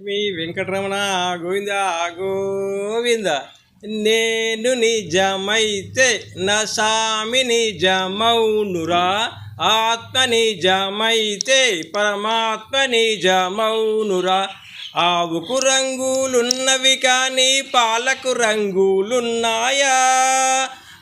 లక్ష్మీ వెంకటరమణ గోవింద గోవింద. నేను నిజమైతే నా సామి నిజమౌనురా. ఆత్మ నిజమైతే పరమాత్మ నిజమౌనురా. ఆవుకు రంగులున్నవి కానీ పాలకు రంగులున్నాయా?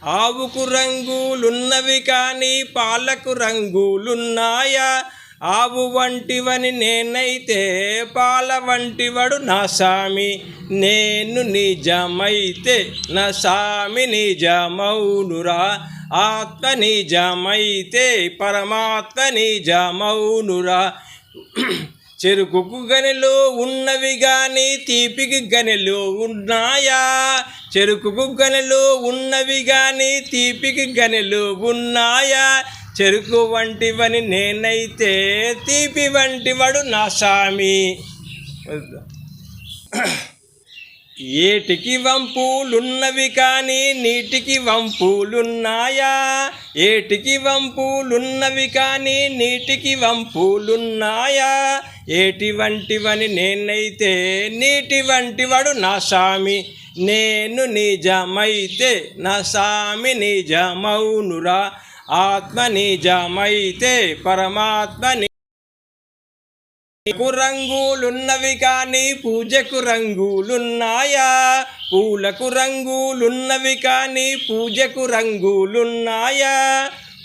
ఆవుకు రంగులున్నవి కానీ పాలకు రంగులున్నాయా? ఆవు వంటివని నేనైతే పాల వంటివడు నా సామి. నేను నిజమైతే నా సామి నిజమౌనురా. ఆత్మ నిజమైతే పరమాత్మ నిజమౌనురా. చెరుకుకు గనిలో ఉన్నవి గాని తీపికి గనిలో ఉన్నాయా? చెరుకుకు గనిలో ఉన్నవి గాని తీపికి గనిలో ఉన్నాయా? చెరుకు వంటివని నేనైతే తీపి వంటివాడు నా స్వామి. ఏటికి వంపులున్నవి కానీ నీటికి వంపులున్నాయా? ఏటికి వంపులున్నవి కానీ నీటికి వంపులున్నాయా? ఏటి వంటివని నేనైతే నీటి వంటివాడు నా స్వామి. నేను నిజమైతే నా స్వామి నిజమౌనురా. ఆత్మ నిజమైతే పరమాత్మ రంగులున్నవి కానీ పూజకు రంగులున్నాయా? పూలకు రంగులున్నవి కానీ పూజకు రంగులున్నాయా?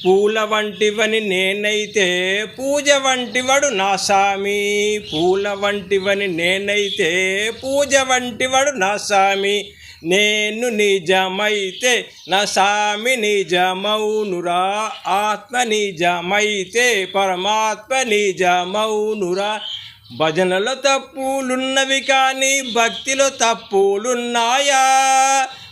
పూల వంటివని నేనైతే పూజ వంటివాడు నా స్వామి పూల వంటివని నేనైతే పూజ వంటివాడు నా స్వామి నేను నిజమైతే నా సామి నిజమౌనురా. ఆత్మ నిజమైతే పరమాత్మ నిజమౌనురా. భజనలో తప్పులున్నవి కానీ భక్తిలో తప్పులున్నాయా?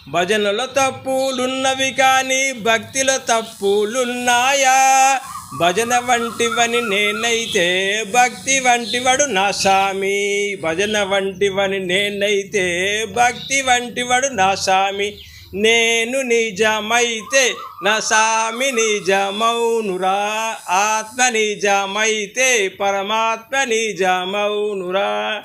భజనలో తప్పులున్నవి కానీ భక్తిలో తప్పులున్నాయా? భజన వంటివని నేనైతే భక్తి వంటివాడు నా స్వామి. భజన వంటివని నేనైతే భక్తి వంటివాడు నా స్వామి. నేను నిజమైతే నా సామి నిజమౌనురా. ఆత్మ నిజమైతే పరమాత్మ నిజమౌనురా.